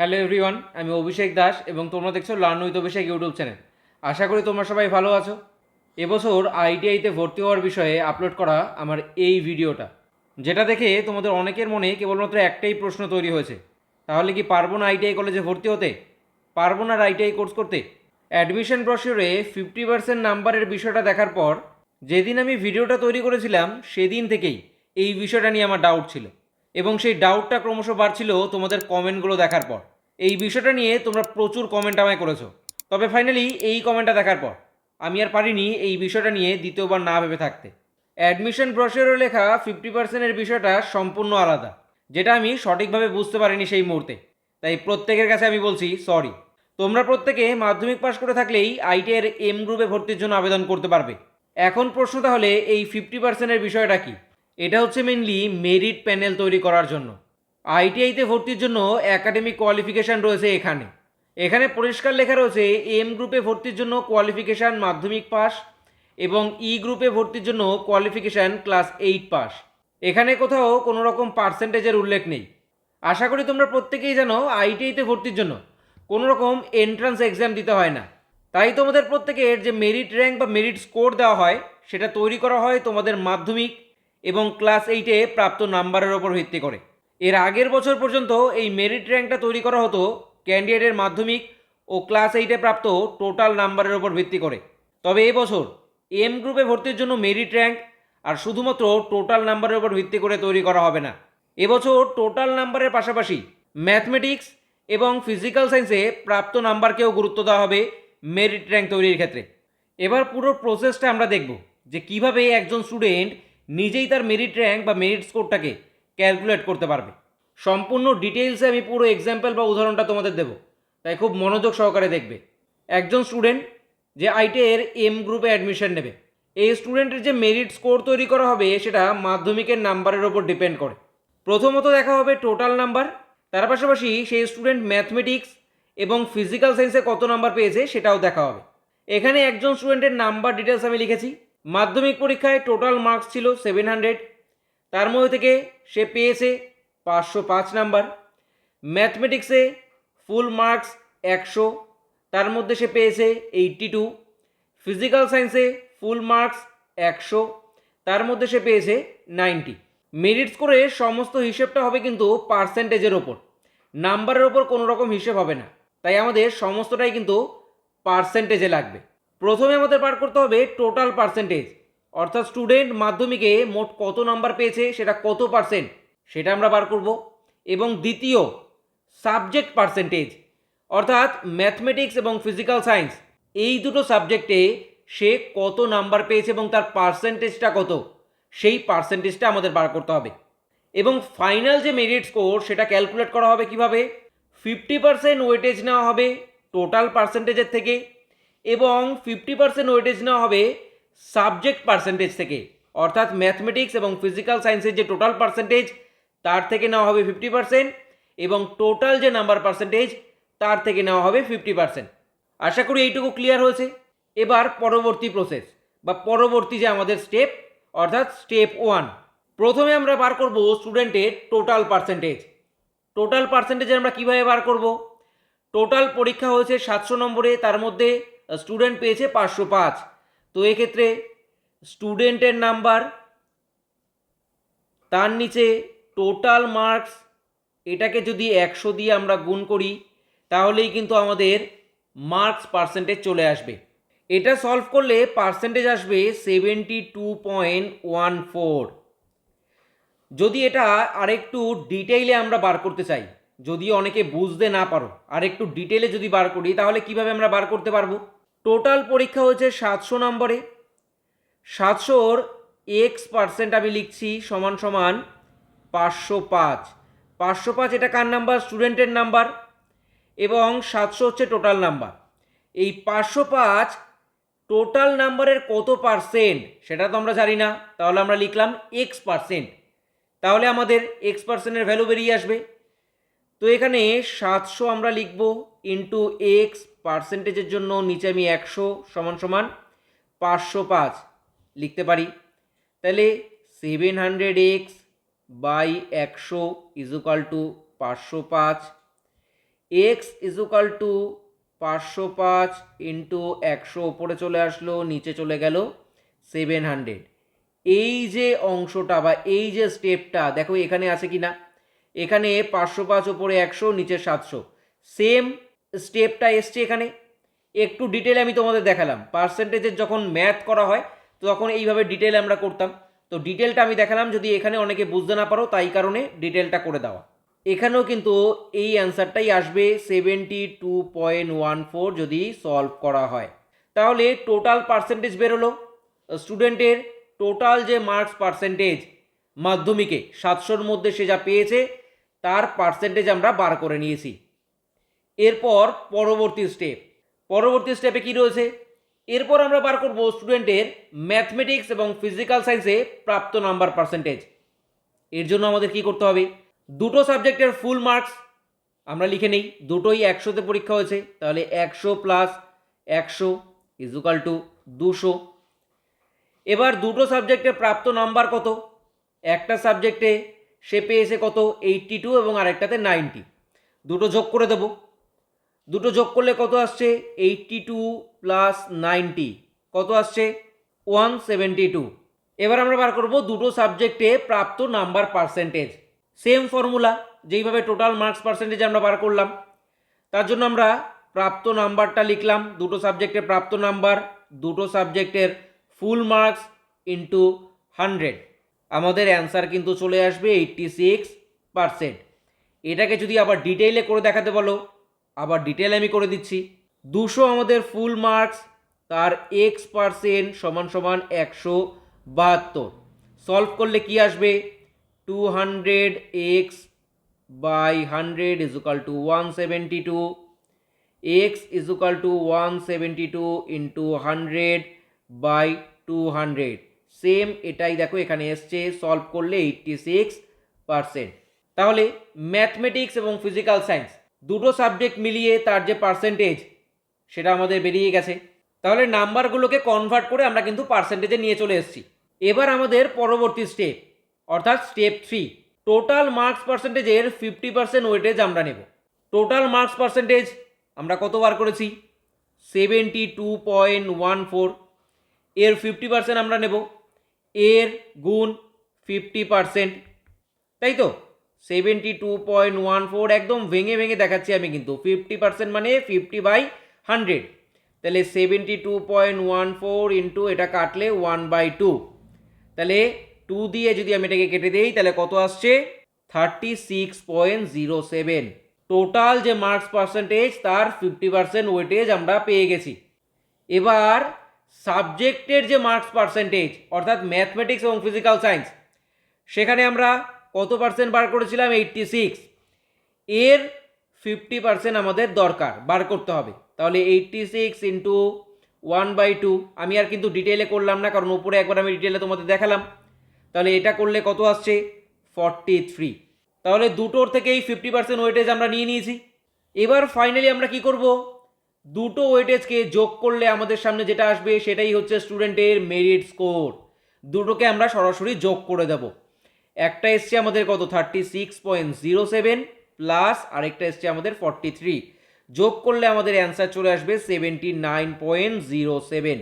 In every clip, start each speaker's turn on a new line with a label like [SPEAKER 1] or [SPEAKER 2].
[SPEAKER 1] Hello everyone, আমি অভিষেক দাস এবং তোমরা দেখছ learn with Abhishek YouTube channel. আশা করি তোমরা সবাই ভালো আছো। এবছর আইটিআইতে ভর্তি হওয়ার বিষয়ে আপলোড করা আমার এই ভিডিওটা, যেটা দেখে তোমাদের অনেকের মনে কেবলমাত্র একটাই প্রশ্ন তৈরি হয়েছে, তাহলে কি পারব না আইটিআই কলেজে ভর্তি হতে? পারব না আইটিআই কোর্স করতে? অ্যাডমিশন ব্রশিওরে ফিফটি পার্সেন্ট নাম্বারের বিষয়টা দেখার পর, যেদিন আমি ভিডিওটা তৈরি করেছিলাম, সেদিন থেকেই এই বিষয়টা নিয়ে আমার ডাউট ছিল। এবং সেই ডাউটটা ক্রমশ বাড়ছিল তোমাদের কমেন্টগুলো দেখার পর। এই বিষয়টা নিয়ে তোমরা প্রচুর কমেন্ট আমায় করেছ। তবে ফাইনালি এই কমেন্টটা দেখার পর, আমি আর পারিনি এই বিষয়টা নিয়ে দ্বিতীয়বার না ভেবে থাকতে। অ্যাডমিশন ব্রশিওরে লেখা ফিফটি পার্সেন্টের বিষয়টা সম্পূর্ণ আলাদা, যেটা আমি সঠিকভাবে বুঝতে পারিনি সেই মুহূর্তে। তাই প্রত্যেকের কাছে আমি বলছি সরি তোমরা প্রত্যেকে মাধ্যমিক পাশ করে থাকলেই আইটিআইয়ের এম গ্রুপে ভর্তির জন্য আবেদন করতে পারবে। এখন প্রশ্ন তাহলে এই ফিফটি পার্সেন্টের বিষয়টা কি? এটা হচ্ছে মেনলি মেরিট প্যানেল তৈরি করার জন্য। আইটিআইতে ভর্তির জন্য একাডেমিক কোয়ালিফিকেশান রয়েছে এখানে। এখানে পরিষ্কার লেখা রয়েছে এম গ্রুপে ভর্তির জন্য কোয়ালিফিকেশান মাধ্যমিক পাস এবং ই গ্রুপে ভর্তির জন্য কোয়ালিফিকেশান ক্লাস এইট পাস। এখানে কোথাও কোনো রকম পার্সেন্টেজের উল্লেখ নেই। আশা করি তোমরা প্রত্যেকেই জানো আইটিআইতে ভর্তির জন্য কোনো রকম এন্ট্রান্স এক্সাম দিতে হয় না। তাই তোমাদের প্রত্যেকের যে মেরিট র্যাঙ্ক বা মেরিট স্কোর দেওয়া হয়, সেটা তৈরি করা হয় তোমাদের মাধ্যমিক এবং ক্লাস এইটে প্রাপ্ত নাম্বারের ওপর ভিত্তি করে। এর আগের বছর পর্যন্ত এই মেরিট র্যাঙ্কটা তৈরি করা হতো ক্যান্ডিডেটের মাধ্যমিক ও ক্লাস এইটে প্রাপ্ত টোটাল নাম্বারের ওপর ভিত্তি করে। তবে এবছর এম গ্রুপে ভর্তির জন্য মেরিট র্যাঙ্ক আর শুধুমাত্র টোটাল নাম্বারের ওপর ভিত্তি করে তৈরি করা হবে না। এবছর টোটাল নাম্বারের পাশাপাশি ম্যাথমেটিক্স এবং ফিজিক্যাল সায়েন্সে প্রাপ্ত নাম্বারকেও গুরুত্ব দেওয়া হবে মেরিট র্যাঙ্ক তৈরির ক্ষেত্রে। এবার পুরো প্রসেসটা আমরা দেখব যে কীভাবে একজন স্টুডেন্ট নিজেই তার মেরিট র্যাঙ্ক বা মেরিট স্কোরটাকে ক্যালকুলেট করতে পারবে। সম্পূর্ণ ডিটেলসে আমি পুরো এক্সাম্পল বা উদাহরণটা তোমাদের দেবো। তাই খুব মনোযোগ সহকারে দেখবে। একজন স্টুডেন্ট যে আইটের এম গ্রুপে অ্যাডমিশন নেবে। এই স্টুডেন্টের যে মেরিট স্কোর তৈরি করা হবে, সেটা মাধ্যমিকের নাম্বারের ওপর ডিপেন্ড করে। প্রথমত দেখা হবে টোটাল নাম্বার তার পাশাপাশি সেই স্টুডেন্ট ম্যাথমেটিক্স এবং ফিজিক্যাল সায়েন্সে কত নাম্বার পেয়েছে, সেটাও দেখা হবে। এখানে একজন স্টুডেন্টের নাম্বার ডিটেলস আমি লিখেছি। মাধ্যমিক পরীক্ষায় টোটাল মার্কস ছিল সেভেন হান্ড্রেড তার মধ্যে থেকে সে পেয়েছে পাঁচশো পাঁচ নাম্বার। ম্যাথমেটিক্সে ফুল মার্কস একশো। তার মধ্যে সে পেয়েছে এইট্টি টু ফিজিক্যাল সায়েন্সে ফুল মার্কস একশো। তার মধ্যে সে পেয়েছে নাইনটি মেরিট স্কোরে সমস্ত হিসেবটা হবে কিন্তু পার্সেন্টেজের ওপর। নাম্বারের ওপর কোনো রকম হিসেব হবে না। তাই আমাদের সমস্তটাই কিন্তু পার্সেন্টেজে লাগবে। প্রথমে আমাদের বার করতে হবে টোটাল পার্সেন্টেজ অর্থাৎ স্টুডেন্ট মাধ্যমিকে মোট কত নাম্বার পেয়েছে, সেটা কত পার্সেন্ট সেটা আমরা বার করব। এবং দ্বিতীয় সাবজেক্ট পার্সেন্টেজ অর্থাৎ ম্যাথমেটিক্স এবং ফিজিক্যাল সায়েন্স এই দুটো সাবজেক্টে সে কত নাম্বার পেয়েছে এবং তার পার্সেন্টেজটা কত, সেই পার্সেন্টেজটা আমাদের বার করতে হবে। এবং ফাইনাল যে মেরিট স্কোর সেটা ক্যালকুলেট করা হবে কীভাবে? ফিফটি পার্সেন্ট ওয়েটেজ নেওয়া হবে টোটাল পার্সেন্টেজের থেকে। এবং ফিফটি পার্সেন্ট ওয়েটেজ নেওয়া হবে সাবজেক্ট পার্সেন্টেজ থেকে। অর্থাৎ ম্যাথমেটিক্স এবং ফিজিক্যাল সায়েন্সের যে টোটাল পার্সেন্টেজ তার থেকে নেওয়া হবে ফিফটি পার্সেন্ট এবং টোটাল যে নাম্বার পার্সেন্টেজ তার থেকে নেওয়া হবে ফিফটি পার্সেন্ট আশা করি এইটুকু ক্লিয়ার হয়েছে। এবার পরবর্তী প্রসেস বা পরবর্তী যে আমাদের স্টেপ অর্থাৎ স্টেপ ওয়ান প্রথমে আমরা বার করব স্টুডেন্টের টোটাল পার্সেন্টেজ টোটাল পার্সেন্টেজ আমরা কীভাবে বার করব? টোটাল পরীক্ষা হয়েছে সাতশো নম্বরে, তার মধ্যে স্টুডেন্ট পেয়েছে পাঁচশো পাঁচ। তো এক্ষেত্রে স্টুডেন্টের নাম্বার তার নিচে টোটাল মার্কস এটাকে যদি একশো দিয়ে আমরা গুণ করি, তাহলেই কিন্তু আমাদের মার্কস পার্সেন্টেজ চলে আসবে। এটা সলভ করলে পার্সেন্টেজ আসবে seventy two point one four যদি এটা আরেকটু ডিটেইলে আমরা বার করতে চাই, যদি অনেকে বুঝতে না পারো আর একটু ডিটেলে যদি বার করি, তাহলে কীভাবে আমরা বার করতে পারব? টোটাল পরীক্ষা হয়েছে সাতশো নম্বরে। সাতশোর এক্স পার্সেন্ট আমি লিখছি সমান সমান পাঁচশো পাঁচ। পাঁচশো পাঁচ এটা কার নাম্বার? স্টুডেন্টের নাম্বার। এবং সাতশো হচ্ছে টোটাল নাম্বার। এই পাঁচশো পাঁচ টোটাল নাম্বারের কত পার্সেন্ট সেটা তো আমরা জানি না। তাহলে আমরা লিখলাম এক্স পার্সেন্ট তাহলে আমাদের এক্স পার্সেন্টের ভ্যালু বেরিয়ে আসবে। তো এখানে সাতশো আমরা লিখব ইন্টু এক্স পার্সেন্টেজের জন্য নিচে আমি একশো সমান সমান পাঁচশো পাঁচ লিখতে পারি। তাহলে সেভেন হান্ড্রেড এক্স বাই একশো ইজুকাল টু পাঁচশো পাঁচ। এক্স ইজুকাল টু পাঁচশো পাঁচ ইন্টু একশো ওপরে চলে আসলো, নিচে চলে গেল সেভেন হান্ড্রেড এই যে অংশটা বা এই যে স্টেপটা দেখো এখানে আছে কি না এখানে পাঁচশো পাঁচ ওপরে একশো, নিচে সাতশো। সেম স্টেপটা এসছে এখানে। একটু ডিটেল আমি তোমাদের দেখালাম। পার্সেন্টেজের যখন ম্যাথ করা হয়, তখন এইভাবে ডিটেল আমরা করতাম। তো ডিটেলটা আমি দেখালাম, যদি এখানে অনেকে বুঝতে না পারো, তাই কারণে ডিটেলটা করে দেওয়া। এখানেও কিন্তু এই অ্যান্সারটাই আসবে seventy two point one four যদি সলভ করা হয়। তাহলে টোটাল পার্সেন্টেজ বেরোলো। স্টুডেন্টের টোটাল যে মার্কস পার্সেন্টেজ মাধ্যমিকে, সাতশোর মধ্যে সে যা পেয়েছে, তার পার্সেন্টেজ আমরা বার করে নিয়েছি। এরপর পরবর্তী স্টেপ পরবর্তী স্টেপে কি রয়েছে? এরপর আমরা বার করব স্টুডেন্টের ম্যাথমেটিক্স এবং ফিজিক্যাল সায়েন্সে প্রাপ্ত নাম্বার পার্সেন্টেজ এর জন্য আমাদের কি করতে হবে? দুটো সাবজেক্টের ফুল মার্কস আমরা লিখে নেই। দুটোই একশোতে পরীক্ষা হয়েছে। তাহলে একশো প্লাস একশো ইজুকাল টু দুশো। এবার দুটো সাবজেক্টে প্রাপ্ত নাম্বার কত? একটা সাবজেক্টে সে পেয়েছে কত? এইট্টি টু এবং আরেকটাতে নাইনটি দুটো যোগ করে দেবো। দুটো যোগ করলে কত আসছে? এইট্টি টু প্লাস নাইনটি কত আসছে? ওয়ান সেভেন্টি টু এবার আমরা বার করব দুটো সাবজেক্টে প্রাপ্ত নাম্বার পার্সেন্টেজ সেম ফর্মুলা যেইভাবে টোটাল মার্কস পার্সেন্টেজ আমরা বার করলাম। তার জন্য আমরা প্রাপ্ত নাম্বারটা লিখলাম, দুটো সাবজেক্টে প্রাপ্ত নাম্বার দুটো সাবজেক্টের ফুল মার্কস ইন্টু হান্ড্রেড আমাদের অ্যান্সার কিন্তু চলে আসবে এইট্টি সিক্স পারসেন্ট এটাকে যদি আবার ডিটেইলে করে দেখাতে বলো আবার ডিটেল আমি করে দিচ্ছি। দুশো আমাদের ফুল মার্কস তার এক্স পার্সেন্ট সমান সমান একশো বাহাত্তর। সলভ করলে কি আসবে? Two hundred X by hundred equal to one seventy two X is equal to one seventy two into hundred by two hundred same এটাই দেখো এখানে এসছে সলভ করলে এইট্টি সিক্স পারসেন্ট তাহলে ম্যাথমেটিক্স এবং ফিজিক্যাল সায়েন্স দুটো সাবজেক্ট মিলিয়ে তার যে পার্সেন্টেজ সেটা আমাদের বেরিয়ে গেছে। তাহলে নাম্বারগুলোকে কনভার্ট করে আমরা কিন্তু পার্সেন্টেজে নিয়ে চলে এসেছি। এবার আমাদের পরবর্তী স্টেপ অর্থাৎ স্টেপ থ্রি টোটাল মার্কস পার্সেন্টেজের ফিফটি পার্সেন্ট ওয়েটেজ আমরা নেব। টোটাল মার্কস পার্সেন্টেজ আমরা কতবার করেছি? Seventy two point one four এর ফিফটি পার্সেন্ট আমরা নেব, এর গুণ ফিফটি পার্সেন্ট তাই তো? Seventy two point one four একদম ভেঙে ভেঙে দেখাচ্ছি আমি কিন্তু। ফিফটি পার্সেন্ট মানে ফিফটি বাই হান্ড্রেড তাহলে seventy two point one four into এটা কাটলে ওয়ান বাই টু তাহলে টু দিয়ে যদি আমি এটাকে কেটে দিই, তাহলে কত আসছে? Thirty six point zero seven total যে মার্কস পার্সেন্টেজ তার ফিফটি পার্সেন্ট ওয়েটেজ আমরা পেয়ে গেছি। এবার সাবজেক্টের যে মার্কস পার্সেন্টেজ অর্থাৎ ম্যাথমেটিক্স এবং ফিজিক্যাল সায়েন্স সেখানে আমরা কত পার্সেন্ট বার করেছিলাম? এইট্টি সিক্স এর ফিফটি পার্সেন্ট আমাদের দরকার, বার করতে হবে। তাহলে eighty six into one by two আমি আর কিন্তু ডিটেলে করলাম না, কারণ উপরে একবার আমি ডিটেলে তোমাদের দেখালাম। তাহলে এটা করলে কত আসছে? ফর্টি থ্রি তাহলে দুটোর থেকেই ফিফটি পার্সেন্ট ওয়েটেজ আমরা নিয়ে নিয়েছি। এবার ফাইনালি আমরা কি করব? দুটো ওয়েটেজকে যোগ করলে আমাদের সামনে যেটা আসবে, সেটাই হচ্ছে স্টুডেন্টের মেরিট স্কোর দুটোকে আমরা সরাসরি যোগ করে দেব। একটা এসছে আমাদের কত? Thirty six point zero seven plus আরেকটা এসছে আমাদের ফর্টি থ্রি যোগ করলে আমাদের অ্যান্সার চলে আসবে seventy nine point zero seven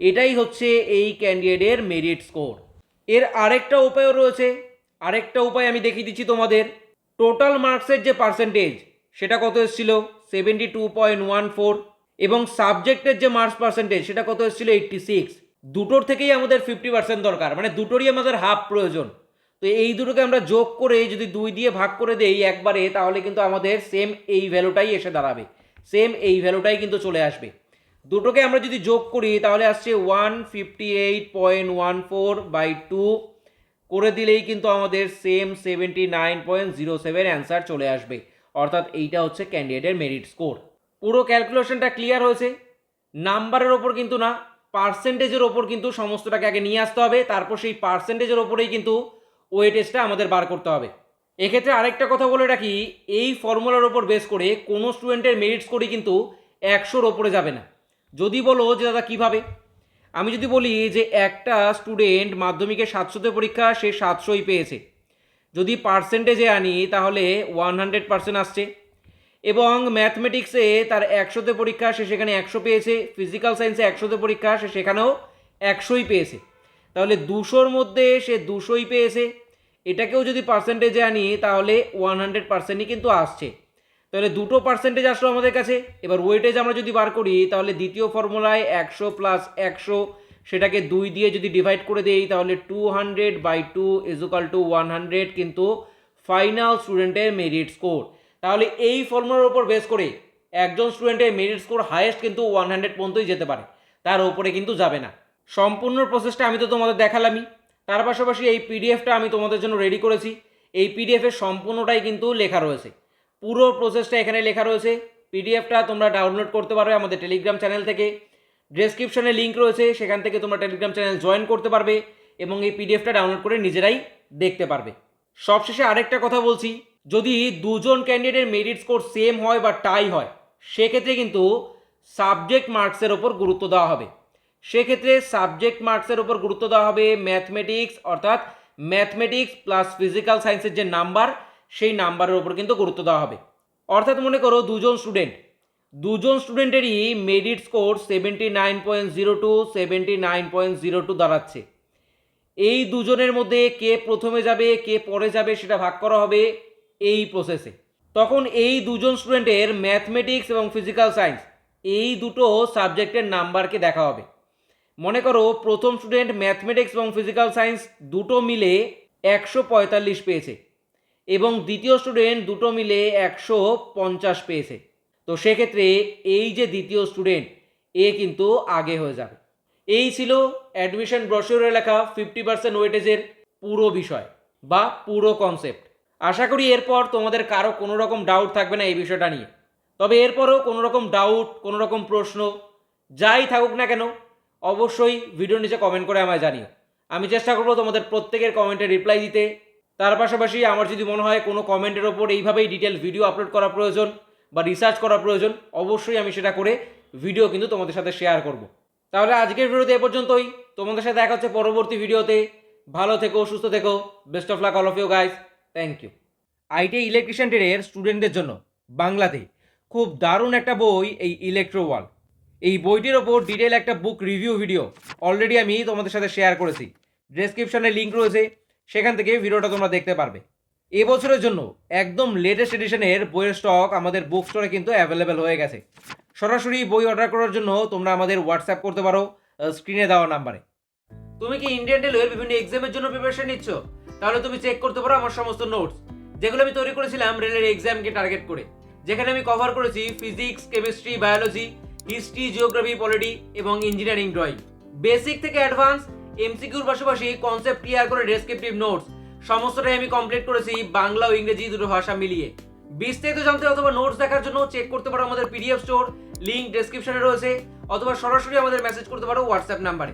[SPEAKER 1] এটাই হচ্ছে এই ক্যান্ডিডেটের মেরিট স্কোর এর আরেকটা উপায়ও রয়েছে। আরেকটা উপায় আমি দেখিয়ে দিচ্ছি তোমাদের। টোটাল মার্কসের যে পার্সেন্টেজ সেটা কত এসেছিল? Seventy two point one four এবং সাবজেক্টের যে মার্কস পার্সেন্টেজ সেটা কত এসেছিল? এইট্টি সিক্স দুটোর থেকেই আমাদের ফিফটি পার্সেন্ট দরকার। মানে দুটোরই আমাদের হাফ প্রয়োজন। তো এই দুটোকে আমরা যোগ করে যদি দুই দিয়ে ভাগ করে দেই একবারে, তাহলে কিন্তু আমাদের সেম এই ভ্যালুটাই এসে দাঁড়াবে। সেম এই ভ্যালুটাই কিন্তু চলে আসবে। দুটোকে আমরা যদি যোগ করি, তাহলে আসছে one fifty eight point one four by two করে দিলেই কিন্তু আমাদের same seventy nine point zero seven answer চলে আসবে। অর্থাৎ এইটা হচ্ছে ক্যান্ডিডেটের মেরিট স্কোর পুরো ক্যালকুলেশনটা ক্লিয়ার হয়েছে। নাম্বারের ওপর কিন্তু না পার্সেন্টেজের ওপর কিন্তু সমস্তটাকে আগে নিয়ে আসতে হবে। তারপর সেই পার্সেন্টেজের ওপরেই কিন্তু ওয়েটেজটা আমাদের বার করতে হবে। এক্ষেত্রে আরেকটা কথা বলে রাখি, এই ফর্মুলার ওপর বেস করে কোনো স্টুডেন্টের মেরিট স্কোরই কিন্তু একশোর ওপরে যাবে না। যদি বলো যে, দাদা, কীভাবে? আমি যদি বলি যে, একটা স্টুডেন্ট মাধ্যমিকে সাতশোতে পরীক্ষা, সে সাতশোই পেয়েছে। যদি পার্সেন্টেজে আনি, তাহলে ওয়ান হান্ড্রেড পার্সেন্ট আসছে। এবং ম্যাথমেটিক্সে তার একশোতে পরীক্ষা, সে সেখানে একশো পেয়েছে। ফিজিক্যাল সায়েন্সে একশোতে পরীক্ষা, সে সেখানেও একশোই পেয়েছে। তাহলে দুশোর মধ্যে সে দুশোই পেয়েছে। এটাকেও যদি পার্সেন্টেজে আনি, তাহলে ওয়ান হান্ড্রেড পার্সেন্টই কিন্তু আসছে। তাহলে দুটো পার্সেন্টেজ আসলো আমাদের কাছে। এবার ওয়েটেজ আমরা যদি বার করি, তাহলে দ্বিতীয় ফর্মুলায় একশো প্লাস একশো, সেটাকে দুই দিয়ে যদি ডিভাইড করে দেই, তাহলে two hundred by two equal to one hundred কিন্তু ফাইনাল স্টুডেন্টের মেরিট স্কোর তাহলে এই ফর্মুলার উপর বেস করে একজন স্টুডেন্টের মেরিট স্কোর হায়েস্ট কিন্তু ওয়ান হান্ড্রেড পর্যন্তই যেতে পারে। তার উপরে কিন্তু যাবে না। সম্পূর্ণ প্রসেসটা আমি তো তোমাদের দেখালামই। তার পাশাপাশি এই পিডিএফটা আমি তোমাদের জন্য রেডি করেছি। এই পিডিএফের সম্পূর্ণটাই কিন্তু লেখা রয়েছে। পুরো প্রসেসটা এখানে লেখা রয়েছে। পিডিএফটা তোমরা ডাউনলোড করতে পারবে আমাদের টেলিগ্রাম চ্যানেল থেকে। ডেসক্রিপশনে লিঙ্ক রয়েছে, সেখান থেকে তোমরা টেলিগ্রাম চ্যানেল জয়েন করতে পারবে এবং এই পিডিএফটা ডাউনলোড করে নিজেরাই দেখতে পারবে। সবশেষে আরেকটা কথা বলছি, যদি দুজন ক্যান্ডিডেটের মেরিট স্কোর সেম হয় বা টাই হয়, সেক্ষেত্রে কিন্তু সাবজেক্ট মার্কসের ওপর গুরুত্ব দেওয়া হবে। সেক্ষেত্রে সাবজেক্ট মার্কসের ওপর গুরুত্ব দেওয়া হবে ম্যাথমেটিক্স অর্থাৎ ম্যাথমেটিক্স প্লাস ফিজিক্যাল সায়েন্সের যে নাম্বার সেই নাম্বারের ওপর কিন্তু গুরুত্ব দেওয়া হবে। অর্থাৎ মনে করো দুজন স্টুডেন্ট দুজন স্টুডেন্টেরই merit score seventy nine point zero two seventy nine point zero two দাঁড়াচ্ছে। এই দুজনের মধ্যে কে প্রথমে যাবে, কে পরে যাবে সেটা ভাগ করা হবে এই প্রসেসে তখন এই দুজন স্টুডেন্টের ম্যাথমেটিক্স এবং ফিজিক্যাল সায়েন্স এই দুটো সাবজেক্টের নাম্বারকে দেখা হবে। মনে করো প্রথম স্টুডেন্ট ম্যাথমেটিক্স এবং ফিজিক্যাল সায়েন্স দুটো মিলে একশো পঁয়তাল্লিশ পেয়েছে এবং দ্বিতীয় স্টুডেন্ট দুটো মিলে একশো পঞ্চাশ পেয়েছে। তো সেক্ষেত্রে এই যে দ্বিতীয় স্টুডেন্ট এ কিন্তু আগে হয়ে যাবে। এই ছিল অ্যাডমিশন ব্রশিওরে লেখা ফিফটি পার্সেন্ট ওয়েটেজের পুরো বিষয় বা পুরো কনসেপ্ট আশা করি এরপর তোমাদের কারও কোনো রকম ডাউট থাকবে না এই বিষয়টা নিয়ে। তবে এরপরও কোনো রকম ডাউট কোনো রকম প্রশ্ন, যাই থাকুক না কেন অবশ্যই ভিডিওর নিচে কমেন্ট করে আমায় জানিও। আমি চেষ্টা করব তোমাদের প্রত্যেকের কমেন্টে রিপ্লাই দিতে। তার পাশাপাশি আমার যদি মনে হয় কোনো কমেন্টের ওপর এইভাবেই ডিটেল ভিডিও আপলোড করা প্রয়োজন বা রিসার্চ করা প্রয়োজন, অবশ্যই আমি সেটা করে ভিডিও কিন্তু তোমাদের সাথে শেয়ার করব। তাহলে আজকের ভিডিওতে এ পর্যন্তই। তোমাদের সাথে দেখা হচ্ছে পরবর্তী ভিডিওতে। ভালো থেকো, সুস্থ থেকো। Best of luck all of you guys thank you IT electrician ট্রেডের স্টুডেন্টদের জন্য বাংলাতে খুব দারুণ একটা বই এই ইলেকট্রো ওয়াল এই বইটির ওপর ডিটেল একটা বুক রিভিউ ভিডিও অলরেডি আমি তোমাদের সাথে শেয়ার করেছি। ডেসক্রিপশনে লিঙ্ক রয়েছে, সেখান থেকে ভিডিওটা তোমরা দেখতে পারবে। এবছরের জন্য একদম লেটেস্ট এডিশনের বইয়ের স্টক আমাদের বুক স্টোরে কিন্তু অ্যাভেলেবেল হয়ে গেছে। সরাসরি বই অর্ডার করার জন্য তোমরা আমাদের হোয়াটসঅ্যাপ করতে পারো স্ক্রিনে দেওয়া নাম্বারে তুমি কি ইন্ডিয়ান রেলওয়ের বিভিন্ন এক্সামের জন্য প্রিপারেশন নিচ্ছ? তাহলে তুমি চেক করতে পারো আমার সমস্ত নোটস যেগুলো আমি তৈরি করেছিলাম রেলের এক্সামকে টার্গেট করে। যেখানে আমি কভার করেছি physics chemistry biology history geography polity এবং ইঞ্জিনিয়ারিং ড্রয়িং বেসিক থেকে অ্যাডভান্স এমসিকিউর পাশাপাশি কনসেপ্ট ক্লিয়ার করে ডেসক্রিপটিভ নোটস সমস্তটাই আমি কমপ্লিট করেছি বাংলা ও ইংরেজি দুটো ভাষা মিলিয়ে। বিস্তারিত জানতে অথবা নোটস দেখার জন্য চেক করতে পারো আমাদের পিডিএফ স্টোর লিঙ্ক ডেসক্রিপশনে রয়েছে, অথবা সরাসরি আমাদের মেসেজ করতে পারো হোয়াটসঅ্যাপ নাম্বারে